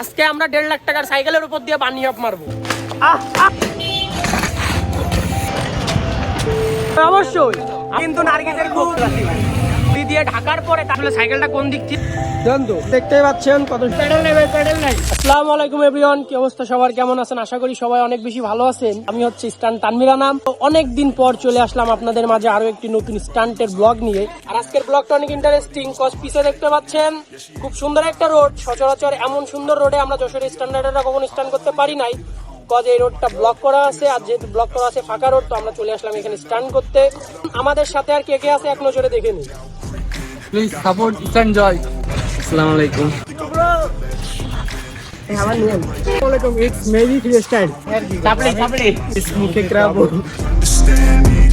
আজকে আমরা দেড় লাখ টাকার সাইকেলের উপর দিয়ে বানি আপ মারবো। অবশ্যই কিন্তু নার্গিসের খুব দিয়ে ঢাকার পরে তাহলে সাইকেলটা কোন দিক থেকে? জানতো? দেখতেই পাচ্ছেন কত প্যাডেল নেবে প্যাডেল নাই। আসসালামু আলাইকুম এভরিওয়ান কি অবস্থা সবার? কেমন আছেন? আশা করি সবাই অনেক বেশি ভালো আছেন। আমি হচ্ছে স্টান্ট তানমিরা নাম। অনেক দিন পর চলে আসলাম আপনাদের মাঝে আরও একটি নতুন স্টান্টের ব্লগ নিয়ে। আর আজকের ব্লগটা অনেক ইন্টারেস্টিং কজ পিছে দেখতে পাচ্ছেন। খুব সুন্দর একটা রোড সচরাচর এমন সুন্দর রোডে আমরা যশোর স্ট্যান্ডার্ডেরা কখনো স্ট্যান্ড করতে পারি নাই। কজ এই রোডটা ব্লক করা আছে। আর যেহেতু ব্লক করা আছে ফাঁকা রোড তো আমরা চলে আসলাম এখানে স্ট্যান্ড করতে। আমাদের সাথে আর কে কে আছে? এক নজরে দেখে নিই। প্লিজ সাপোর্ট ইস্টার্ন জয় আসসালামু আলাইকুম স্টাইল চাপড়ে চাপড়ে মুখে ক্রাবো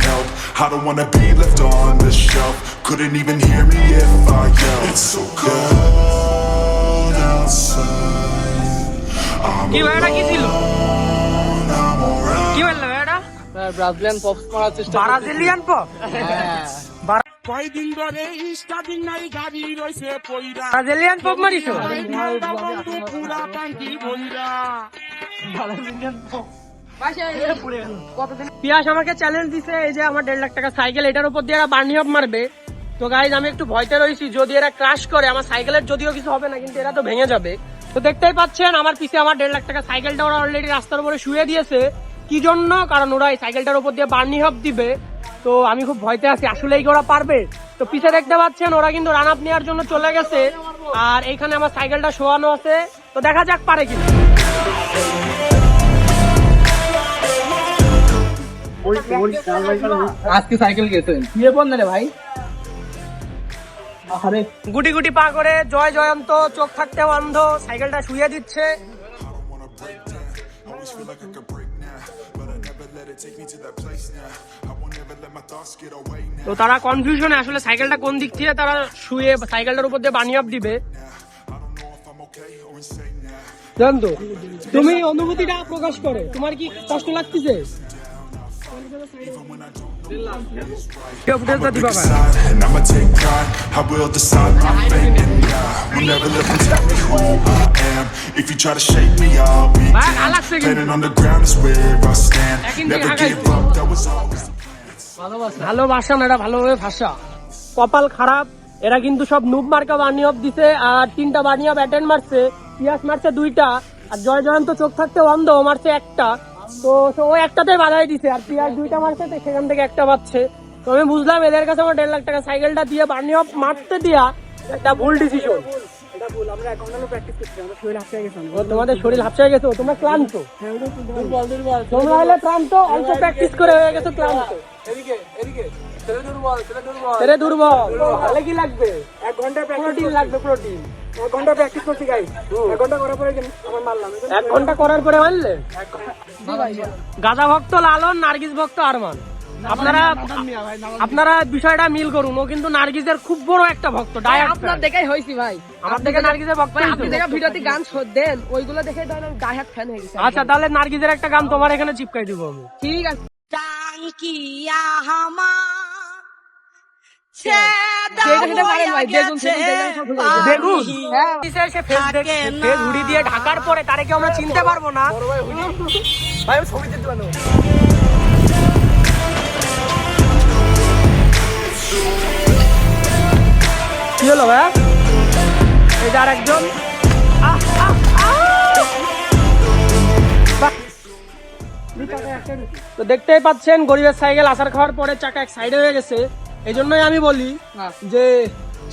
help. I don't wanna be left on the shelf. Couldn't even hear me if I yelled. It's so cold outside. I'm alone, I'm alright. Brazilian pops করার চেষ্টা ব্রাজিলিয়ান পপ কয়দিন ধরে স্টার্টিং নাই গাড়ি রয়েছে পইরা। Brazilian pop মারিছো? মালদা বন্ধু পুরা বইরা। পিয়াস আমাকে চ্যালেঞ্জ দিছে এই যে আমার দেড় লাখ টাকা সাইকেল এটার উপর দিয়ে এরা বার্নি হপ মারবে। তো গাইজ আমি একটু ভয়তে রয়েছি যদি এরা ক্রাশ করে আমার সাইকেলের যদিও কিছু হবে না কিন্তু এরা তো ভেঙে যাবে। তো দেখতেই পাচ্ছেন আমার পিছে আমার দেড় লাখ টাকা সাইকেলটা ওরা অলরেডি রাস্তার উপরে শুয়ে দিয়েছে। কি জন্য? কারণ ওরা এই সাইকেলটার উপর দিয়ে বার্নি হপ দিবে। তো আমি খুব ভয়তে আছি। আসলেই কি ওরা পারবে? তো পিছে দেখতে পাচ্ছেন ওরা কিন্তু রান আপ নেওয়ার জন্য চলে গেছে। আর এইখানে আমার সাইকেলটা শোয়ানো আছে। তো দেখা যাক পারে কিনা। আজকে সাইকেল গেছেন পড় না রে ভাই? গুটি গুটি পা করে জয় জয়ন্ত চোখ থাকতে অন্ধ সাইকেলটা শুয়ে দিচ্ছে। Take me to that place now. I won't ever তো তারা কনফিউশনে আসলে সাইকেলটা কোন দিক থেকে তারা শুয়ে সাইকেলটার উপর দিয়ে বানিয়ে আপ দিবে? জান তুমি অনুভূতিটা প্রকাশ করো। তোমার কি কষ্ট লাগতেছে? ভালোবাসা। এটা ভালোভাবে ভাষা। কপাল খারাপ, এরা কিন্তু সব নুব মার্কা বানিয়ে দিছে, আর তিনটা বানিয়ে অফ অ্যাটেন্ড মারছে, পিয়াস মারছে দুইটা, আর জয় জয়ন্ত চোখ থাকতে অন্ধ মারছে একটা। তো ও একটাতে বাধাই দিছে, আর পিয়াস দুইটা মারছে, তো সেখান থেকে একটা পাচ্ছে। তো আমি বুঝলাম এদের কাছে আমার দেড় লাখ টাকা, সাইকেলটা দিয়ে বানি অফ মারতে দিয়া একটা ভুল ডিসিশন তোমাদের শরীর হাফসায় গেছে তোমরা ক্লান্ত। তোমরা হলে ক্লান্ত অল্প প্র্যাকটিস করে হয়ে গেছো ক্লান্ত। এদিকে এদিকে ছেলে দুর্বল ছেলে দুর্বল। তেরে দুর্বল। তাহলে কি লাগবে? এক ঘণ্টা প্রোটিন লাগবে প্রোটিন এক ঘণ্টা প্র্যাকটিস করছি গাই এক ঘণ্টা করার পরে আমার মারলাম। এক ঘণ্টা করার পরে মারলে? গাজা ভক্ত লালন নার্গিস ভক্ত আরমান। আপনারা আপনারা বিষয়টা মিল করুন ও কিন্তু নার্গিসের খুব বড় একটা ভক্ত ডায়াট আপনার দেখেই হয়েছি ভাই। আমার থেকে নার্গিসের ভক্ত আপনি দেখা ভিডিওতে গান শোধ দেন ওইগুলো দেখে ধরেন আমি ডাইহার্ট ফ্যান হয়ে গেছি আচ্ছা তাহলে নার্গিসের একটা গান তোমার এখানে চিপকাই দিব আমি। ঠিক আছে। গেছে। দেখুন। হ্যাঁ। দিয়ে ঢাকার পরে তারে কি আমরা চিনতে পারব না? ভাই ছবি দিতে হলো ভাই এটা আর একজন। তো দেখতেই পাচ্ছেন গরিবের সাইকেল আসার খাওয়ার পরে চাকা এক সাইডে হয়ে গেছে। এই জন্যই আমি বলি। যে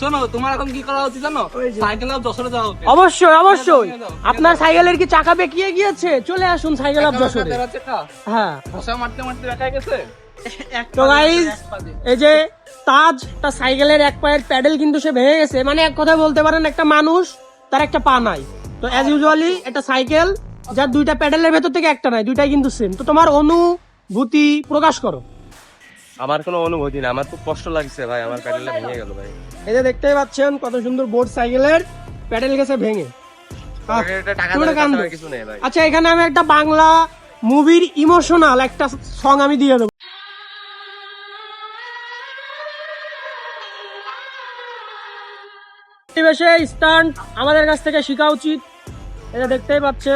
শোনো তোমার এখন কি করা উচিত জানো? সাইকেল আপ যশোরে যাওয়া উচিত। অবশ্যই অবশ্যই। আপনার সাইকেলের কি চাকা বেঁকিয়ে গিয়েছে? চলে আসুন সাইকেল আপ যশোরে। হ্যাঁ। মারতে মারতে দেখা গেছে? তো গাইজ এই যে তাজ তার সাইকেলের এক পায়ের প্যাডেল কিন্তু সে ভেঙে গেছে। মানে এক কথা বলতে পারেন একটা মানুষ তার একটা পা নাই। তো অ্যাজ ইউজুয়ালি একটা সাইকেল যার দুইটা প্যাডেলের ভেতর থেকে একটা নাই দুইটাই কিন্তু সেম তো তোমার অনুভূতি প্রকাশ করো। আমার কোনো অনুভূতি না আমার খুব কষ্ট লাগছে ভাই আমার প্যাডেলটা ভেঙে গেল ভাই। এই যে দেখতেই পাচ্ছেন কত সুন্দর বোর্ড সাইকেলের প্যাডেল গেছে ভেঙে। আচ্ছা এখানে আমি একটা বাংলা মুভির ইমোশনাল একটা সং আমি দিয়ে দেবো। পরিবেশে স্টান্ট আমাদের কাছ থেকে শেখা উচিত। এটা দেখতেই পাচ্ছে।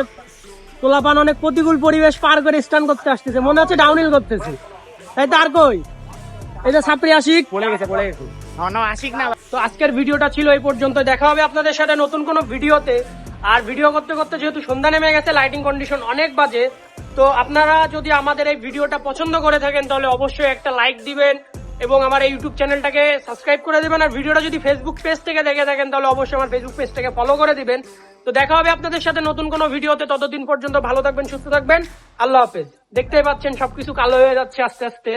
তোলাপান অনেক প্রতিকূল পরিবেশ পার করে স্টান করতে আসতেছে। মনে হচ্ছে ডাউনহিল করতেছে। তাই তার কই? এই যে ছাত্রী আশিক। পড়ে গেছে পড়ে গেছে। আশিক না। তো আজকের ভিডিওটা ছিল এই পর্যন্ত। দেখা হবে আপনাদের সাথে নতুন কোনো ভিডিওতে। আর ভিডিও করতে করতে যেহেতু সন্ধ্যা নেমে গেছে লাইটিং কন্ডিশন অনেক বাজে। তো আপনারা যদি আমাদের এই ভিডিওটা পছন্দ করে থাকেন তাহলে অবশ্যই একটা লাইক দিবেন। এবং আমার এই ইউটিউব চ্যানেলটাকে সাবস্ক্রাইব করে দেবেন আর ভিডিওটা যদি ফেসবুক পেজ থেকে দেখে থাকেন, তাহলে অবশ্যই আমার ফেসবুক পেজটাকে ফলো করে দিবেন। তো দেখা হবে আপনাদের সাথে নতুন কোনো ভিডিওতে। ততদিন পর্যন্ত ভালো থাকবেন, সুস্থ থাকবেন। আল্লাহ হাফেজ। দেখতেই পাচ্ছেন সবকিছু কালো হয়ে যাচ্ছে আস্তে আস্তে।